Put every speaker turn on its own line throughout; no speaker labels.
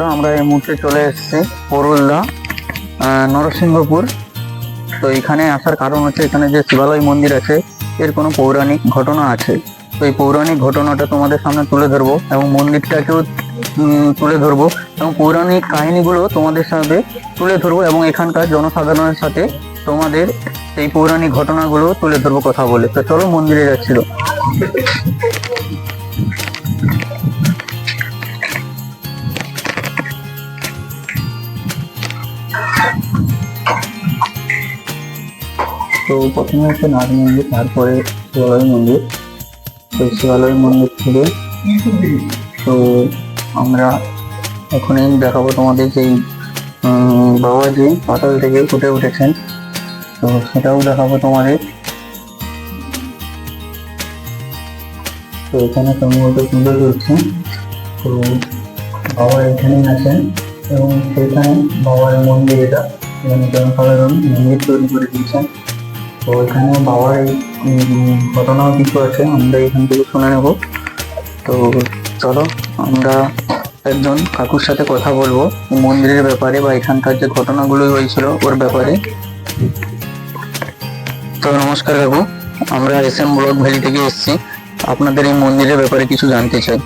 বন্ধুরা আমরা এই মুহূর্তে চলে এসেছি পরুলদা নরসিংহপুর। তো এখানে আসার কারণ হচ্ছে এখানে যে শিবালয় মন্দির আছে, এর কোনো পৌরাণিক ঘটনা আছে। তো এই পৌরাণিক ঘটনাটা তোমাদের সামনে তুলে ধরবো এবং মন্দিরটাকেও তুলে ধরবো এবং পৌরাণিক কাহিনীগুলো তোমাদের সাথে তুলে ধরবো এবং এখানকার জনসাধারণের সাথে তোমাদের এই পৌরাণিক ঘটনাগুলো তুলে ধরবো কথা বলে। তো চলো মন্দিরে যাচ্ছিল। তো প্রথমে হচ্ছে নাগ মন্দির তারপরে শিবালয় মন্দির। তো শিবালয় মন্দির থেকে তো আমরা এখনই দেখাবো তোমাদের উম, বাবাজি পাতাল থেকে ফুটে উঠেছেন। তো সেটাও দেখাবো তোমাদের। তো এখানে সম্ভবত সুন্দর করছে তো বাবা এখানেই আছেন এবং সেখানে বাবার মন্দির এটা এখানে জনসাধারণ মন্দির তৈরি করে দিয়েছেন। তো এখানে বাবার ঘটনাও কিছু আছে আমরা এখান থেকে শুনে নেব। তো চলো, আমরা একজন কাকুর সাথে কথা বলব, মন্দিরের ব্যাপারে বা এখানকার যে ঘটনাগুলো হয়েছিল, ওর ব্যাপারে। তো নমস্কার কাকু, আমরা এস এম ব্লক ভ্যালি থেকে এসেছি। আপনাদের এই মন্দিরের ব্যাপারে কিছু জানতে চাই।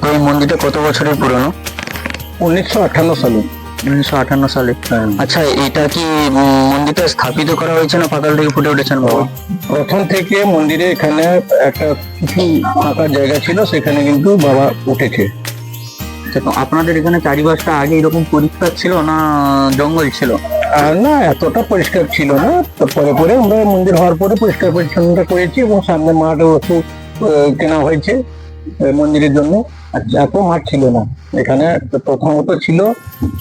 তো এই মন্দিরটা কত বছরের পুরনো?
উনিশশো আঠান্ন সালে।
উনিশশো আটান্ন সালে। আচ্ছা এটা কি মন্দিরটা স্থাপিত করা হয়েছে না পাতাল থেকে ফুটে উঠেছেন বাবা
প্রথম থেকে মন্দিরে এখানে একটা কিছু ফাঁকা জায়গা ছিল সেখানে কিন্তু বাবা উঠেছে।
আপনাদের এখানে চারিপাশটা আগে এরকম পরিষ্কার ছিল না জঙ্গল ছিল?
আর না এতটা পরিষ্কার ছিল না। পরে পরে আমরা মন্দির হওয়ার পরে পরিষ্কার পরিচ্ছন্নতা করেছি এবং সামনে মাঠ একটু কেনা হয়েছে মন্দিরের জন্য। এত মাঠ ছিল না। এখানে প্রথমত ছিল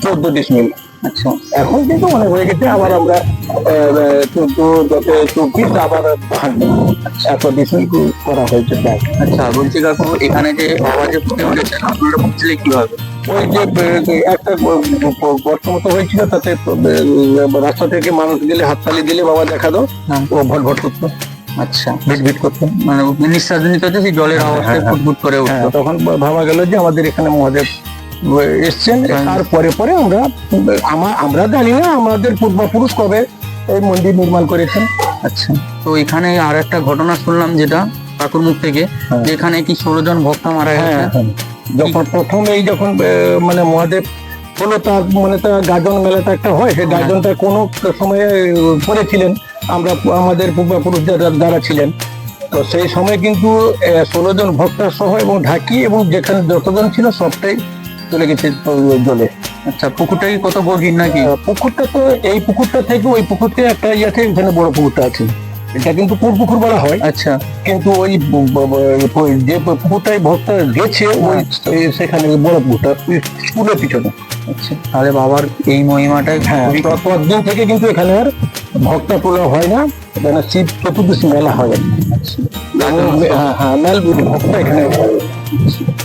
চোদ্দ ডিসমিল
আচ্ছা
এখন কিন্তু অনেক হয়ে গেছে আবার আমরা চোদ্দ যত চব্বিশ আবার এত ডিসমিল করা হয়েছে? প্রায়
আচ্ছা বলছি কাকু এখানে যে বাবা যে ফুটে উঠেছেন আপনারা বুঝলে কীভাবে
ওই যে একটা গর্ত মতো হয়েছিল তাতে রাস্তা থেকে মানুষ গেলে হাততালি দিলে বাবা দেখা দাও।
হ্যাঁ।
ও ভট ভট করতো।
আচ্ছা
ভিট ভিট করতো
মানে নিঃশ্বাস নিতে হচ্ছে সেই জলের আওয়াজটা
হ্যাঁ, হ্যাঁ।
ফুটফুট করে
হ্যাঁ,
উঠতো
তখন ভাবা গেল যে আমাদের এখানে মহাদেব এসছেন
হ্যাঁ।
তারপরে পরে আমরা আমরা জানি না আমাদের পূর্বপুরুষ কবে এই মন্দির নির্মাণ করেছেন
আচ্ছা তো এখানে আর একটা ঘটনা শুনলাম যেটা কাকুর মুখ থেকে। যে এখানে কি ষোলো জন ভক্ত মারা গেছে।
যখন প্রথম এই যখন মানে মহাদেব হলো তার মানে তার গাজন মেলাটা একটা হয় সেই গাজনটা কোনো সময়ে করেছিলেন আমরা আমাদের পূর্বপুরুষ যারা ছিলেন তো সেই সময় কিন্তু ষোলো জন ভক্ত সহ এবং ঢাকি এবং যেখানে যতজন ছিল সবটাই চলে গেছে জলে।
আচ্ছা পুকুরটা কি কত গভীর নাকি?
পুকুরটা তো এই পুকুরটা থেকে ওই পুকুরটা একটা ইয়ে আছে এখানে বড় পুকুরটা আছে। এটা কিন্তু পুর পুকুর বলা হয়।
আচ্ছা।
কিন্তু ওই যে পুকুরটাই ভক্ত গেছে ওই সেখানে বড় পুকুরটা স্কুলের পিছনে।
আচ্ছা। তাহলে বাবার এই মহিমাটাই
হ্যাঁ। ততদিন থেকে কিন্তু এখানে আর ভক্ত তোলা হয় না এখানে শিব চতুর্দশী মেলা হয়। হ্যাঁ। হ্যাঁ মেল ভক্ত এখানে।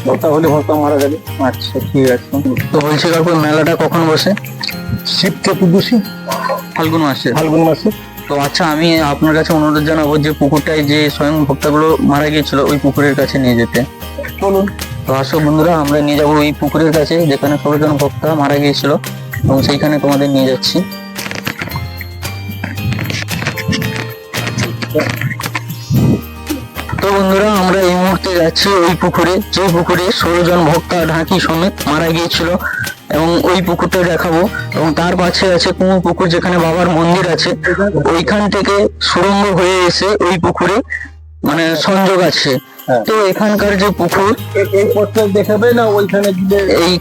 ভক্ত হলে ভক্ত মারা গেলে
আচ্ছা ঠিক আছে। তো বলছি কাকু মেলাটা কখন বসে?
শিব চতুর্দশী।
ফাল্গুন মাসে।
ফাল্গুন মাসে।
তো আচ্ছা আমি আপনার কাছে অনুরোধ জানাব যে পুকুরটায় যে স্বয়ং ভক্তগুলো মারা গিয়েছিল ওই পুকুরের কাছে নিয়ে যেতে।
চলুন।
তো আসো বন্ধুরা আমরা নিয়ে যাব ওই পুকুরের কাছে যেখানে ষোলো জন ভক্ত মারা গিয়েছিল এবং সেইখানে তোমাদের নিয়ে যাচ্ছি। তো বন্ধুরা আমরা এই মুহূর্তে যাচ্ছি ওই পুকুরে। যে পুকুরে ষোলো জন ভক্তা ঢাকি সমেত মারা গিয়েছিল এবং ওই পুকুরটা দেখাবো। এবং তার পাশে আছে কুমু পুকুর যেখানে বাবার মন্দির আছে। ওইখান থেকে সুরঙ্গ হয়ে এসে ওই পুকুরে মানে সংযোগ আছে।
হ্যাঁ।
তো এখানকার যে পুকুর
দেখাবে না ওইখানে
এই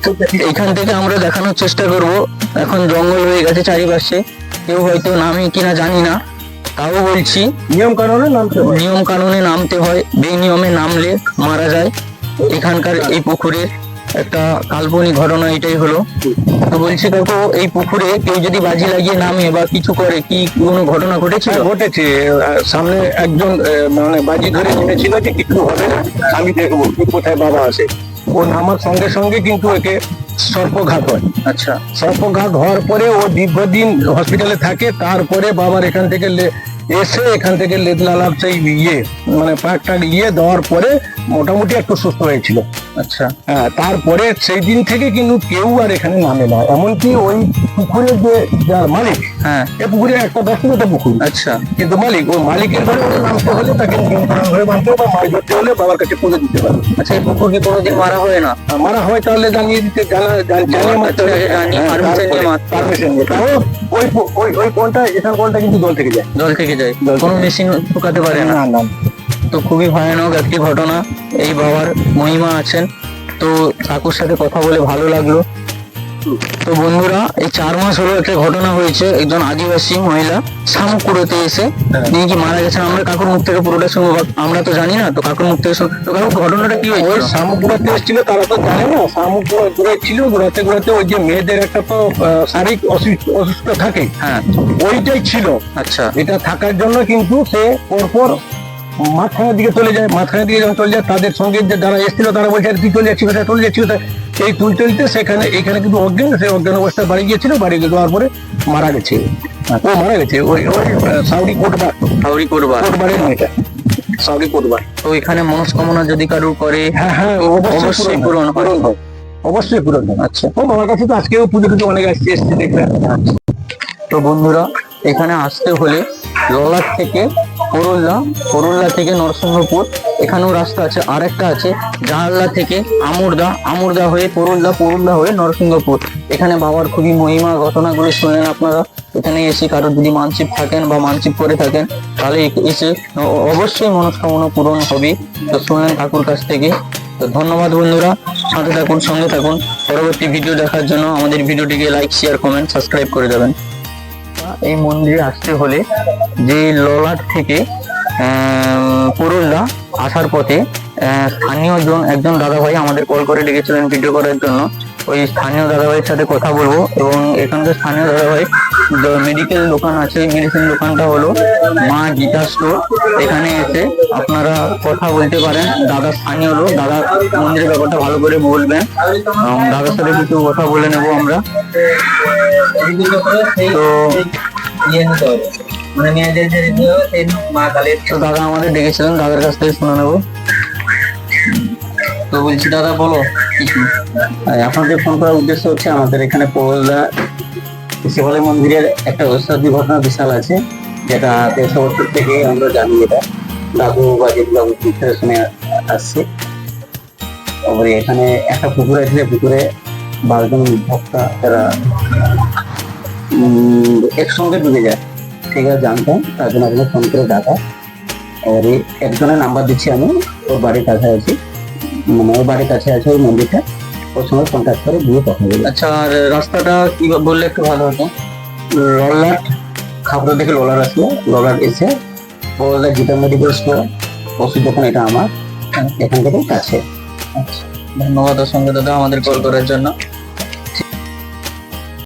এইখান থেকে আমরা দেখানোর চেষ্টা করব। এখন জঙ্গল হয়ে গেছে চারিপাশে। কেউ হয়তো নামে কিনা জানি না। তাও বলছি
নিয়ম কানুনে নামতে হয়।
নিয়ম কানুনে নামতে হয় বেনিয়মে নামলে মারা যায়। এখানকার এই পুকুরের একটা কাল্পনিক ঘটনা এটাই হলো। তো বলছি কাকু এই পুকুরে কেউ যদি বাজি লাগিয়ে নামে বা কিছু করে কি কোনো ঘটনা ঘটেছিল?
হ্যাঁ, ঘটেছে। সামনে একজন মানে বাজি ধরে নেমেছিল যে কিছু হবে না আমি দেখব কোথায় বাবা আসে। ও নামার সঙ্গে সঙ্গে কিন্তু একে সর্পঘাত হয়
আচ্ছা।
সর্পঘাত হওয়ার পরে ও দীর্ঘদিন হসপিটালে থাকে তারপরে বাবার এখান থেকে এসে এখান থেকে লেদলালার সেই ইয়ে মানে পাক টাক ইয়ে দেওয়ার পরে মোটামুটি একটু সুস্থ হয়েছিল।
আচ্ছা।
হ্যাঁ, তারপরে সেই দিন থেকে কিন্তু কেউ আর এখানে নামে না। এমনকি ওই পুকুরের যে যার মালিক
হ্যাঁ।
এই পুকুরে একটা ব্যক্তিগত পুকুর।
আচ্ছা।
কিন্তু মালিক ওই মালিকের ঘরে নামতে হলে তাকে ঘরে বাঁধতে বা মাছ ধরতে হলে বাবার কাছে পুজো দিতে পারে
আচ্ছা এই পুকুরকে কোনোদিন মারা হয় না?
মারা হয় তাহলে জানিয়ে দিতে জানা জানিয়ে মারতে হবে।
আচ্ছা, জানিয়ে
হ্যাঁ,
নিয়ে মারতে হবে।
permission নিয়ে। ওই ওই ওই কোনটা এখানে কোনটা কিন্তু জল থেকে যায়।
জল থেকে যায়। কোনো। মেশিন ঢুকাতে পারে না।
না না।
তো খুবই ভয়ানক একটি ঘটনা। এই বাবার মহিমা আছেন। তো কাকুর সাথে কথা বলে ভালো লাগল। তো বন্ধুরা এই চার মাস হলো একটা ঘটনা হয়েছে। একজন আদিবাসী মহিলা শামুকুড়োতে এসে তিনি কি মারা গেছেন? আমরা কাকুর মুখ থেকে পুরোটা শুনব। আমরা তো জানি না তো কাকুর মুখ থেকে শুন তো কাকুর ঘটনাটা কি
হয়েছে
হয়েছিল
শামুকুড়াতে এসেছিল তারা তো জানে না। শামুকুড়া ঘুরে ছিল ঘুরাতে ঘুরাতে ওই যে মেয়েদের একটা তো শারীরিক অসুস্থ থাকে।
হ্যাঁ।
ওইটাই ছিল।
আচ্ছা।
এটা থাকার জন্য কিন্তু সে পরপর মাঝখানের দিকে চলে যায় মাঝখানের দিকে যখন চলে যায় তাদের সঙ্গে যে যারা এসেছিল তারা বলছে "আরে তুই চলে যাচ্ছি কোথায় চলে যাচ্ছি কোথায়? এই তুই চলতে সেখানে এখানে কিন্তু অজ্ঞান সে অজ্ঞান অবস্থায় বাড়ি গিয়েছিল বাড়ি গিয়ে যাওয়ার পরে মারা গেছে। ও মারা গেছে ওই ওই সাউরি কোটবার।
হাওড়ি করবা
কোটবারের মেয়েটা সাউরি কোটবার।
তো এখানে মনস্কামনা যদি কারুর করে
হ্যাঁ হ্যাঁ
অবশ্যই পূরণ
পূরণ
হয়।
অবশ্যই পূরণ হয়।
আচ্ছা।
ও বাবার কাছে তো আজকেও পুজো পুজো অনেক আসছে এসছে দেখবেন
তো বন্ধুরা এখানে আসতে হলে ললাট থেকে করল্লা করল্লা থেকে নরসিংহপুর, এখানেও রাস্তা আছে আর একটা আছে জাহাল্লা থেকে আমুরদা আমুরদা হয়ে করল্লা করল্লা হয়ে নরসিংহপুর। এখানে বাবার খুবই মহিমা, ঘটনাগুলো শুনলেন আপনারা। এখানে এসে কারও যদি মানসিক থাকেন বা মানসিক করে থাকেন, তাহলে এসে অবশ্যই মনস্কামনা পূরণ হবে। তো শুনলেন ঠাকুর কাছ থেকে। তো ধন্যবাদ বন্ধুরা, সাথে থাকুন, সঙ্গে থাকুন। পরবর্তী ভিডিও দেখার জন্য আমাদের ভিডিওটিকে লাইক শেয়ার কমেন্ট সাবস্ক্রাইব করে দেবেন। এই মন্দিরে আসতে হলে যে ললাট থেকে পুরুল্লা আসার পথে স্থানীয় জন, একজন দাদাভাই আমাদের কল করে ডেকেছিলেন ভিডিও করার জন্য। ওই স্থানীয় দাদাভাইয়ের সাথে কথা বলব এবং এখানকার স্থানীয় দাদাভাই মেডিকেল দোকান আছে মেডিসিন দোকানটা হলো মা গীতা স্টোর এখানে এসে আপনারা কথা বলতে পারেন। দাদা স্থানীয় লোক, দাদা মন্দিরের ব্যাপারটা ভালো করে বলবেন। দাদার সাথে কিছু কথা বলে নেব আমরা। তো তো দাদা আমাদের ডেকেছিলেন, দাদার কাছ থেকে শুনে নেব। তো বলছি, দাদা বলো
আপনাদের ফোন করার উদ্দেশ্য হচ্ছে আমাদের এখানে পৌরদা শিবালয় মন্দিরের একটা ঐশ্বরিক ঘটনা বিশাল আছে, যেটা দেড়শো বছর থেকে আমরা জানি এটা। দাদু বা জেঠুবাবু থেকে শুনে আসছে। তারপরে এখানে একটা পুকুর আছে পুকুরে বারোজন ভক্তা তারা একসঙ্গে ডুবে যায়। ঠিক আছে জানতাম তার জন্য আপনাকে ফোন করে ডাকা। এবারে একজনের নাম্বার দিচ্ছি আমি, ওর বাড়ির কাছাকাছি মানে ওর বাড়ির কাছে আছে ওই মন্দিরটা। ওর সঙ্গে কন্ট্যাক্ট করে গিয়ে কথা বলি।
আচ্ছা আর রাস্তাটা কি বললে একটু ভালো হতো?
ললাট খাবার দেখে ললার আসলো ললার এসে বললে গীতা মেডিকেল স্টোর ওষুধ দোকান এটা আমার এখান থেকে কাছে।
আচ্ছা ধন্যবাদ অসংখ্য দাদা আমাদের কল করার জন্য।